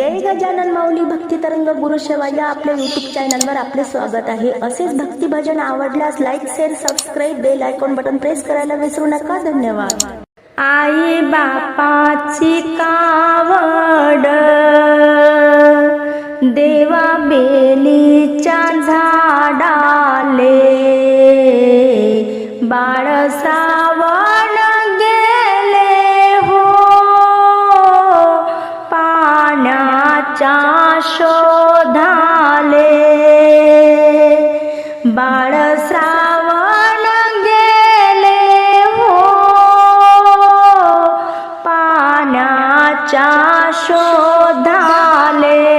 जय गजानन माऊली भक्ती तरंग गुरु सेवा या आपल्या युट्यूब चॅनलवर आपले स्वागत आहे. असेच भक्ती भजन आवडल्यास like share subscribe bell icon button press करायला विसरू नका. धन्यवाद. आई बापाची कावड देवा बेलीच्या झाडाले बा शोधाले. बाळ श्रावण गेले हो. पाण्याच्या शोधाले.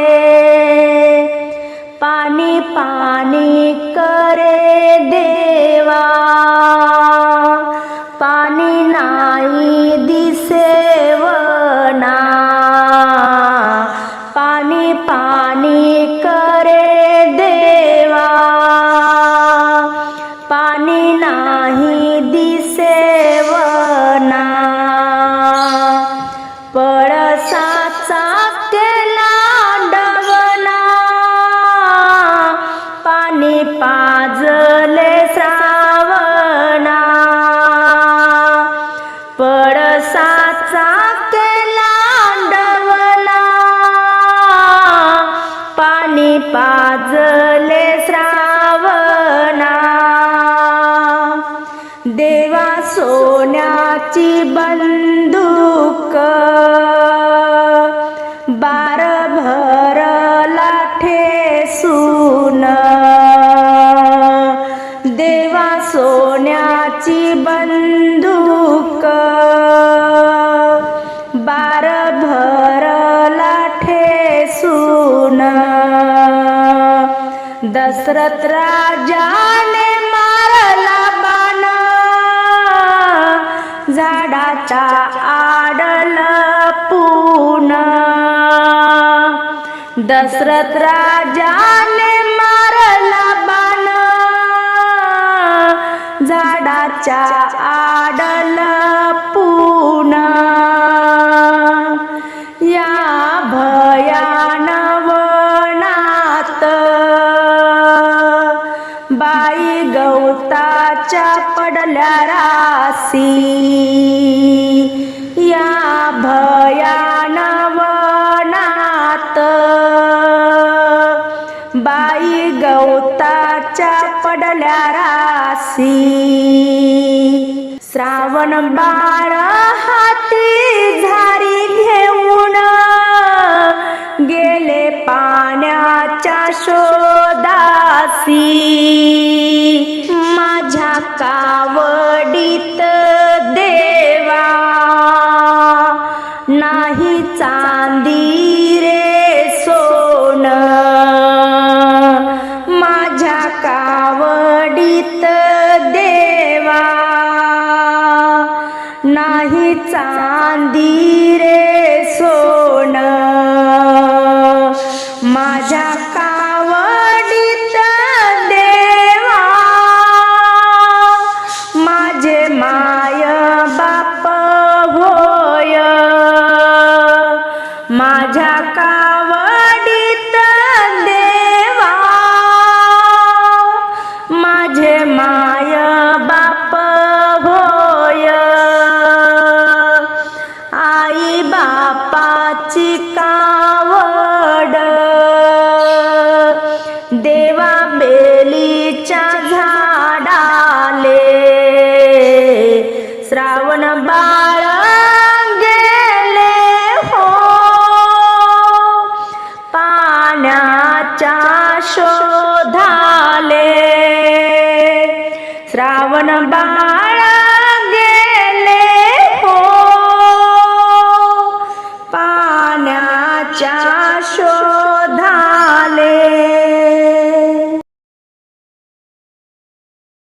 पाणी पाणी करे दे. पाणी क बंदूक बार लाठे ठेसून दशरथ राजाने मारला बाण झाडाच्या आडल पून दशरथ राजाने झाडाच्या आडल पुना. या भयान वनात बाई गवताच्या पडल्या रासी या भयान वनात बाई गवताच्या पडल्या रा सी श्रावण बाळ हाती झारी घेऊन गेले पाण्याच्या शोदासी माझ्या कावडीत देवा नाही चांदी रे सोन. माझ्या कावडीत चिकावड कावड. देवा बेलीच्या झाडाले श्रावण बाळ गेले हो. पाण्याच्या शोधाले श्रावण बाळ 假说